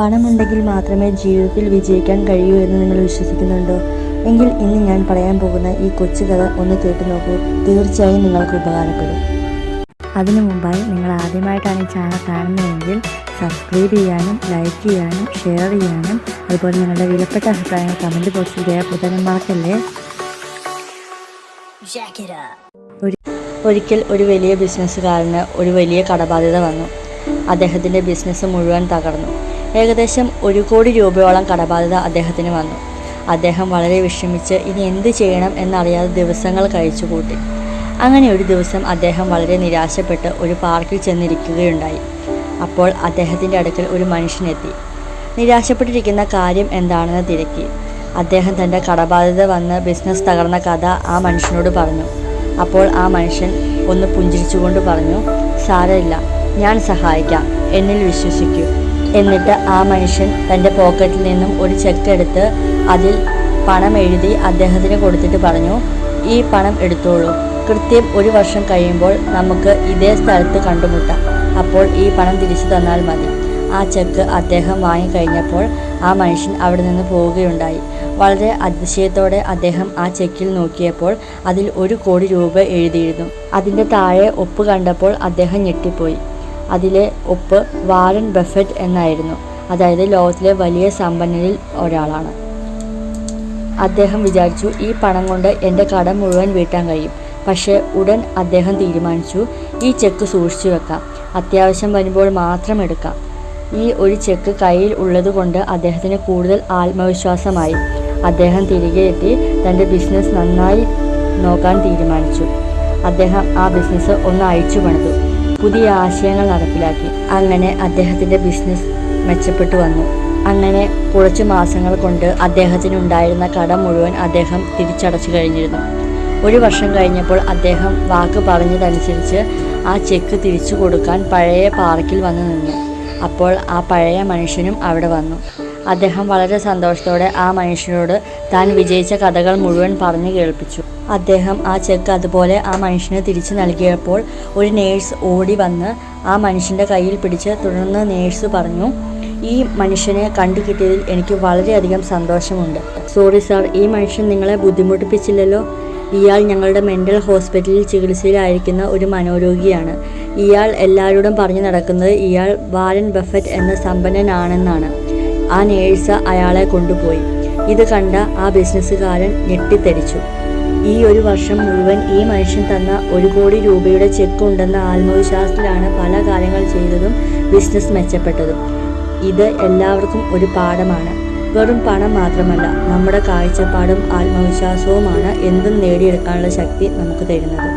പണമുണ്ടെങ്കിൽ മാത്രമേ ജീവിതത്തിൽ വിജയിക്കാൻ കഴിയൂ എന്ന് നിങ്ങൾ വിശ്വസിക്കുന്നുണ്ടോ? എങ്കിൽ ഇന്ന് ഞാൻ പറയാൻ പോകുന്ന ഈ കൊച്ചു കഥ ഒന്ന് കേട്ടു നോക്കൂ. തീർച്ചയായും നിങ്ങൾക്ക് ഉപകാരപ്പെടും. അതിനു മുമ്പായി നിങ്ങൾ ആദ്യമായിട്ടാണ് ഈ ചാനൽ കാണുന്നതെങ്കിൽ സബ്സ്ക്രൈബ് ചെയ്യാനും ലൈക്ക് ചെയ്യാനും ഷെയർ ചെയ്യാനും അതുപോലെ നിങ്ങളുടെ വിലപ്പെട്ട അഭിപ്രായങ്ങൾ കമന്റ് ബോക്സിൽ രേഖപ്പെടുത്താനും മറക്കല്ലേ? ഒരിക്കൽ ഒരു വലിയ ബിസിനസ്സുകാരന് ഒരു വലിയ കടബാധ്യത വന്നു. അദ്ദേഹത്തിന്റെ ബിസിനസ് മുഴുവൻ തകർന്നു. ഏകദേശം ഒരു കോടി രൂപയോളം കടബാധ്യത അദ്ദേഹത്തിന് വന്നു. അദ്ദേഹം വളരെ വിഷമിച്ച് ഇനി എന്ത് ചെയ്യണം എന്നറിയാതെ ദിവസങ്ങൾ കഴിച്ചു കൂട്ടി. അങ്ങനെ ഒരു ദിവസം അദ്ദേഹം വളരെ നിരാശപ്പെട്ട് ഒരു പാർക്കിൽ ചെന്നിരിക്കുകയുണ്ടായി. അപ്പോൾ അദ്ദേഹത്തിന്റെ അടുക്കൽ ഒരു മനുഷ്യനെത്തി. നിരാശപ്പെട്ടിരിക്കുന്ന കാര്യം എന്താണെന്ന് തിരക്കി. അദ്ദേഹം തന്റെ കടബാധ്യത വന്ന് ബിസിനസ് തകർന്ന കഥ ആ മനുഷ്യനോട് പറഞ്ഞു. അപ്പോൾ ആ മനുഷ്യൻ ഒന്ന് പുഞ്ചിരിച്ചുകൊണ്ട് പറഞ്ഞു സാരമില്ല ഞാൻ സഹായിക്കാം. എന്നിൽ വിശ്വസിക്കൂ. എന്നിട്ട് ആ മനുഷ്യൻ തന്റെ പോക്കറ്റിൽ നിന്നും ഒരു ചെക്ക് എടുത്ത് അതിൽ പണം എഴുതി അദ്ദേഹത്തിന് കൊടുത്തിട്ട് പറഞ്ഞു ഈ പണം എടുത്തോളൂ. കൃത്യം ഒരു വർഷം കഴിയുമ്പോൾ നമുക്ക് ഇതേ സ്ഥലത്ത് കണ്ടുമുട്ടാം. അപ്പോൾ ഈ പണം തിരിച്ചു തന്നാൽ മതി. ആ ചെക്ക് അദ്ദേഹം വാങ്ങിക്കഴിഞ്ഞപ്പോൾ ആ മനുഷ്യൻ അവിടെ നിന്ന് പോവുകയുണ്ടായി. വളരെ അതിശയത്തോടെ അദ്ദേഹം ആ ചെക്കിൽ നോക്കിയപ്പോൾ അതിൽ ഒരു കോടി രൂപ എഴുതിയിരുന്നു. അതിന്റെ താഴെ ഒപ്പ് കണ്ടപ്പോൾ അദ്ദേഹം ഞെട്ടിപ്പോയി. അതിലെ ഒപ്പ് വാരൻ ബഫറ്റ് എന്നായിരുന്നു. അതായത് ലോകത്തിലെ വലിയ സമ്പന്നരിൽ ഒരാളാണ്. അദ്ദേഹം വിചാരിച്ചു ഈ പണം കൊണ്ട് എന്റെ കടം മുഴുവൻ വീട്ടാൻ കഴിയും. പക്ഷേ ഉടൻ അദ്ദേഹം തീരുമാനിച്ചു ഈ ചെക്ക് സൂക്ഷിച്ചു വെക്കാം. അത്യാവശ്യം വരുമ്പോൾ മാത്രം എടുക്കാം. ഈ ഒരു ചെക്ക് കയ്യിൽ ഉള്ളതുകൊണ്ട് അദ്ദേഹത്തിന് കൂടുതൽ ആത്മവിശ്വാസമായി. അദ്ദേഹം തിരികെ എത്തി തന്റെ ബിസിനസ് നന്നായി നോക്കാൻ തീരുമാനിച്ചു. അദ്ദേഹം ആ ബിസിനസ് ഒന്ന് അഴിച്ചു പണിതു. പുതിയ ആശയങ്ങൾ നടപ്പിലാക്കി. അങ്ങനെ അദ്ദേഹത്തിന്റെ ബിസിനസ് മെച്ചപ്പെട്ടു വന്നു. അങ്ങനെ കുറച്ചു മാസങ്ങൾ കൊണ്ട് അദ്ദേഹത്തിനുണ്ടായിരുന്ന കടം മുഴുവൻ അദ്ദേഹം തിരിച്ചടച്ചു കഴിഞ്ഞിരുന്നു. ഒരു വർഷം കഴിഞ്ഞപ്പോൾ അദ്ദേഹം വാക്ക് പറഞ്ഞതനുസരിച്ച് ആ ചെക്ക് തിരിച്ചു കൊടുക്കാൻ പഴയ പാർക്കിൽ വന്നു നിന്നു. അപ്പോൾ ആ പഴയ മനുഷ്യനും അവിടെ വന്നു. അദ്ദേഹം വളരെ സന്തോഷത്തോടെ ആ മനുഷ്യനോട് താൻ വിജയിച്ച കഥകൾ മുഴുവൻ പറഞ്ഞു കേൾപ്പിച്ചു. അദ്ദേഹം ആ ചെക്ക് അതുപോലെ ആ മനുഷ്യന് തിരിച്ചു നൽകിയപ്പോൾ ഒരു നേഴ്സ് ഓടി വന്ന് ആ മനുഷ്യന്റെ കയ്യിൽ പിടിച്ച് തുടർന്ന് നേഴ്സ് പറഞ്ഞു ഈ മനുഷ്യനെ കണ്ടു കിട്ടിയതിൽ എനിക്ക് വളരെയധികം സന്തോഷമുണ്ട്. സോറി സാർ ഈ മനുഷ്യൻ നിങ്ങളെ ബുദ്ധിമുട്ടിപ്പിച്ചില്ലല്ലോ. ഇയാൾ ഞങ്ങളുടെ മെന്റൽ ഹോസ്പിറ്റലിൽ ചികിത്സയിലായിരിക്കുന്ന ഒരു മനോരോഗിയാണ്. ഇയാൾ എല്ലാവരോടും പറഞ്ഞു നടക്കുന്നത് ഇയാൾ വാരൻ ബഫറ്റ് എന്ന സമ്പന്നനാണെന്നാണ്. ആ നേഴ്സ് അയാളെ കൊണ്ടുപോയി. ഇത് കണ്ട ആ ബിസിനസ്സുകാരൻ ഞെട്ടിത്തെരിച്ചു. ഈ ഒരു വർഷം മുഴുവൻ ഈ മനുഷ്യൻ തന്ന ഒരു കോടി രൂപയുടെ ചെക്ക് ഉണ്ടെന്ന ആത്മവിശ്വാസത്തിലാണ് പല കാര്യങ്ങൾ ചെയ്തതും ബിസിനസ് മെച്ചപ്പെട്ടതും. ഇത് എല്ലാവർക്കും ഒരു പാഠമാണ്. വെറും പണം മാത്രമല്ല നമ്മുടെ കാഴ്ചപ്പാടും ആത്മവിശ്വാസവുമാണ് എന്തും നേടിയെടുക്കാനുള്ള ശക്തി നമുക്ക് തരുന്നത്.